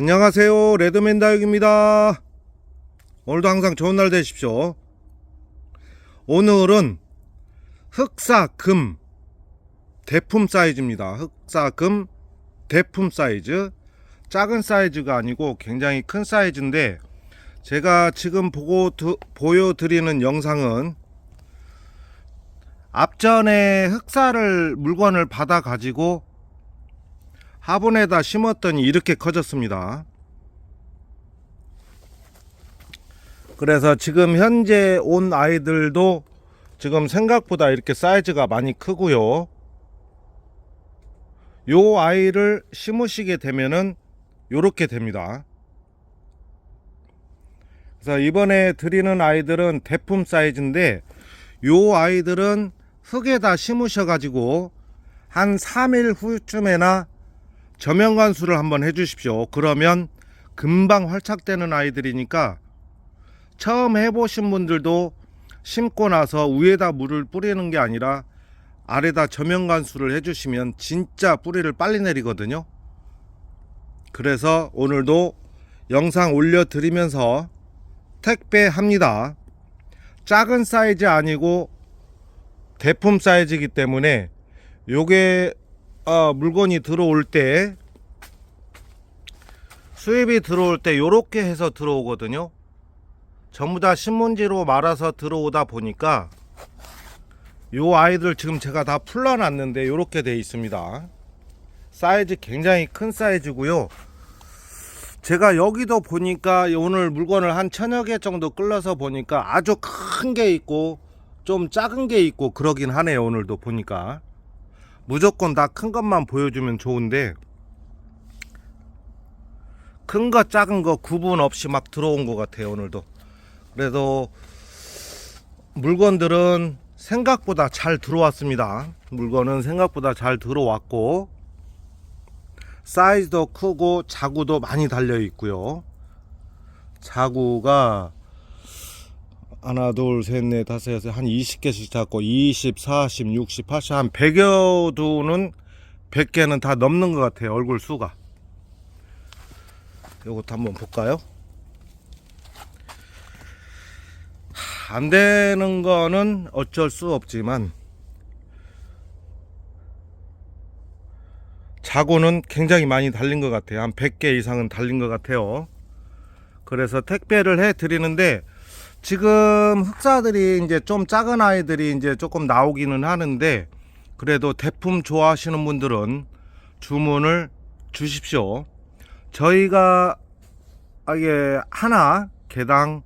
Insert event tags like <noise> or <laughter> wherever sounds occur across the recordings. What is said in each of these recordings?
안녕하세요. 레드맨 다육입니다. 오늘도 항상 좋은 날 되십시오. 오늘은 흑사금 대품 사이즈입니다. 흑사금 대품 사이즈. 작은 사이즈가 아니고 굉장히 큰 사이즈인데 제가 지금 보고 드- 보여드리는 영상은 앞전에 흑사를 물건을 받아 가지고 화분에다 심었더니 이렇게 커졌습니다. 그래서 지금 현재 온 아이들도 지금 생각보다 이렇게 사이즈가 많이 크고요. 요 아이를 심으시게 되면은 요렇게 됩니다. 그래서 이번에 드리는 아이들은 대품 사이즈인데 요 아이들은 흙에다 심으셔 가지고 한 3일 후쯤에나 저명 관수를 한번 해 주십시오. 그러면 금방 활착되는 아이들이니까 처음 해보신 분들도 심고 나서 위에다 물을 뿌리는 게 아니라 아래다 저명 관수를 해주시면 진짜 뿌리를 빨리 내리거든요. 그래서 오늘도 영상 올려드리면서 택배합니다. 작은 사이즈 아니고 대품 사이즈이기 때문에 요게 어, 물건이 들어올 때 수입이 들어올 때 요렇게 해서 들어오거든요. 전부 다 신문지로 말아서 들어오다 보니까 요 아이들 지금 제가 다 풀러놨는데 요렇게 돼 있습니다. 사이즈 굉장히 큰 사이즈고요. 제가 여기도 보니까 오늘 물건을 한 천여 개 정도 끌러서 보니까 아주 큰 게 있고 좀 작은 게 있고 그러긴 하네요. 오늘도 보니까 무조건 다 큰 것만 보여주면 좋은데 큰 거 작은 거 구분 없이 막 들어온 것 같아요. 오늘도 그래도 물건들은 생각보다 잘 들어왔습니다. 물건은 생각보다 잘 들어왔고 사이즈도 크고 자구도 많이 달려 있고요. 자구가 하나 둘셋넷 다섯 여섯 한 20개씩 잡고 20, 40, 60, 80 한 100여 두는 100개는 다 넘는 것 같아요. 얼굴 수가. 요것도 한번 볼까요? 하, 안 되는 거는 어쩔 수 없지만 자고는 굉장히 많이 달린 것 같아요. 한 100개 이상은 달린 것 같아요. 그래서 택배를 해 드리는데 지금 흑사들이 이제 좀 작은 아이들이 이제 조금 나오기는 하는데 그래도 대품 좋아하시는 분들은 주문을 주십시오. 저희가 이게 하나 개당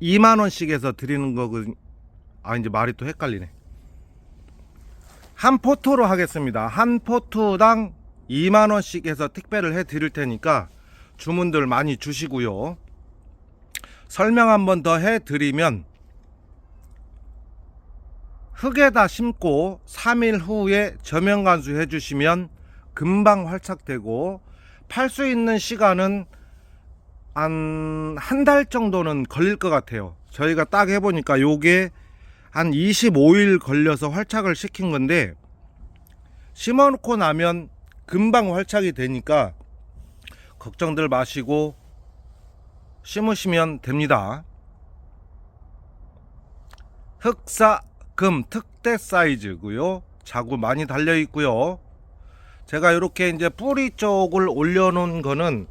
2만 원씩해서 드리는 거군. 아 이제 말이 또 헷갈리네. 한 포토로 하겠습니다. 한 포토당 2만 원씩 해서 택배를 해 드릴 테니까 주문들 많이 주시고요. 설명 한 번 더 해 드리면 흙에다 심고 3일 후에 저면 관수 해 주시면 금방 활착되고 팔 수 있는 시간은 한 한 달 정도는 걸릴 것 같아요. 저희가 딱 해보니까 요게 한 25일 걸려서 활착을 시킨 건데 심어놓고 나면 금방 활착이 되니까 걱정들 마시고 심으시면 됩니다. 흑사금 특대 사이즈고요. 자구 많이 달려 있고요. 제가 이렇게 이제 뿌리 쪽을 올려놓은 거는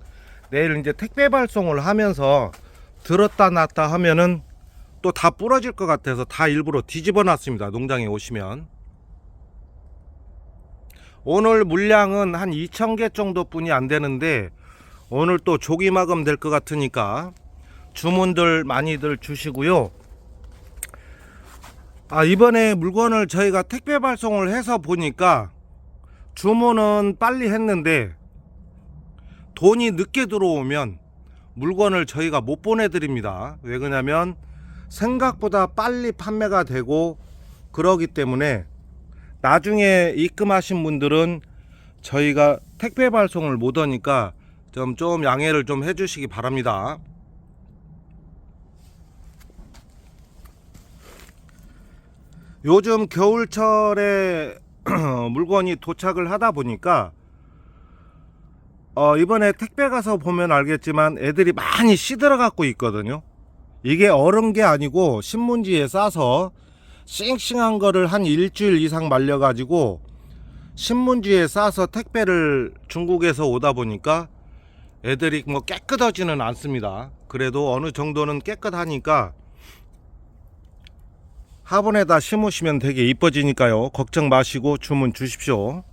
내일 이제 택배 발송을 하면서 들었다 놨다 하면은 또 다 부러질 것 같아서 다 일부러 뒤집어 놨습니다. 농장에 오시면. 오늘 물량은 한 2,000개 정도 뿐이 안 되는데 오늘 또 조기마금 될것 같으니까 주문들 많이들 주시고요. 아, 이번에 물건을 저희가 택배 발송을 해서 보니까 주문은 빨리 했는데 돈이 늦게 들어오면 물건을 저희가 못 보내드립니다. 왜 그러냐면 생각보다 빨리 판매가 되고 그러기 때문에 나중에 입금하신 분들은 저희가 택배 발송을 못 하니까 좀, 좀 양해를 좀 해주시기 바랍니다. 요즘 겨울철에 <clears throat> 물건이 도착을 하다 보니까 어, 이번에 택배 가서 보면 알겠지만 애들이 많이 시들어 갖고 있거든요. 이게 얼은 게 아니고 신문지에 싸서 싱싱한 거를 한 일주일 이상 말려 가지고 신문지에 싸서 택배를 중국에서 오다 보니까 애들이 뭐 깨끗하지는 않습니다. 그래도 어느 정도는 깨끗하니까 화분에다 심으시면 되게 이뻐지니까요. 걱정 마시고 주문 주십시오.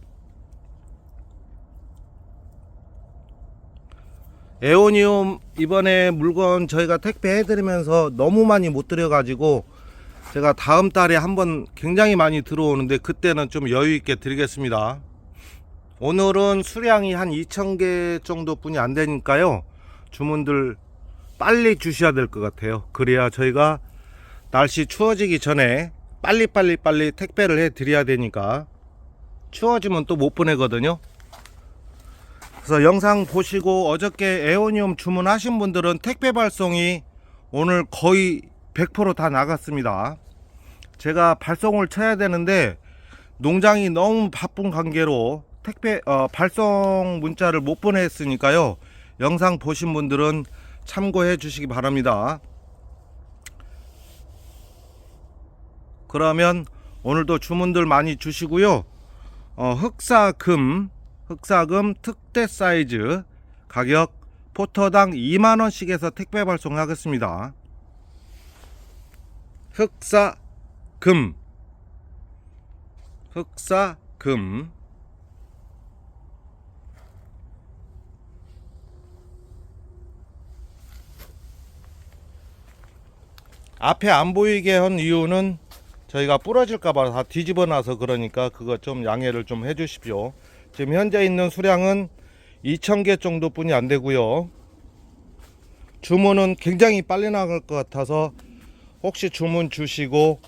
에오니움 이번에 물건 저희가 택배 해 드리면서 너무 많이 못 드려 가지고 제가 다음 달에 한번 굉장히 많이 들어오는데 그때는 좀 여유 있게 드리겠습니다. 오늘은 수량이 한 2,000개 정도뿐이 안 되니까요. 주문들 빨리 주셔야 될 것 같아요. 그래야 저희가 날씨 추워지기 전에 빨리빨리 빨리 택배를 해 드려야 되니까 추워지면 또 못 보내거든요. 그래서 영상 보시고 어저께 에오니움 주문하신 분들은 택배 발송이 오늘 거의 100%다 나갔습니다. 제가 발송을 쳐야 되는데 농장이 너무 바쁜 관계로 택배 어, 발송 문자를 못 보냈으니까요. 영상 보신 분들은 참고해 주시기 바랍니다. 그러면 오늘도 주문들 많이 주시고요. 어, 흑사금 흑사금 특대 사이즈 가격 포터당 2만원씩에서 택배 발송하겠습니다. 흑사금 흑사금 앞에 안 보이게 한 이유는 저희가 부러질까봐 다 뒤집어 놔서 그러니까 그거 좀 양해를 좀 해주십시오. 지금 현재 있는 수량은 2,000개 정도뿐이 안 되고요. 주문은 굉장히 빨리 나갈 것 같아서 혹시 주문 주시고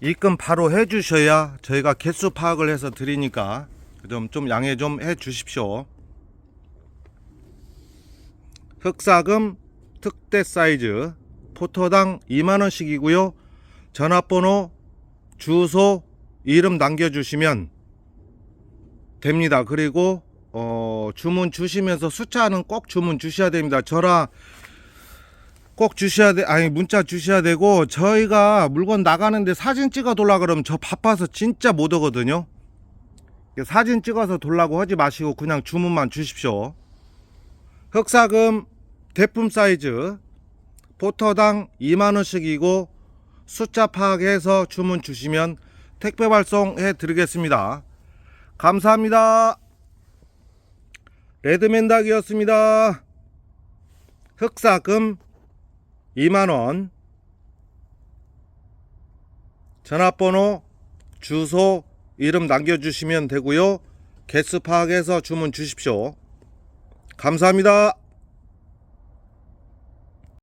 입금 바로 해주셔야 저희가 개수 파악을 해서 드리니까 좀, 좀 양해 좀 해 주십시오. 흑사금 특대 사이즈 포터당 2만원씩이고요. 전화번호, 주소, 이름 남겨주시면 됩니다. 그리고 어, 주문 주시면서 숫자는 꼭 주문 주셔야 됩니다. 전화 꼭 주셔야 돼. 아니 문자 주셔야 되고 저희가 물건 나가는데 사진 찍어 돌라 그러면 저 바빠서 진짜 못 오거든요. 사진 찍어서 돌라고 하지 마시고 그냥 주문만 주십시오. 흑사금 대품 사이즈 포터당 2만원씩이고 숫자 파악해서 주문 주시면 택배 발송해 드리겠습니다. 감사합니다. 레드맨닭이었습니다. 흑사금 2만원 전화번호 주소 이름 남겨주시면 되고요. 개수 파악해서 주문 주십시오. 감사합니다.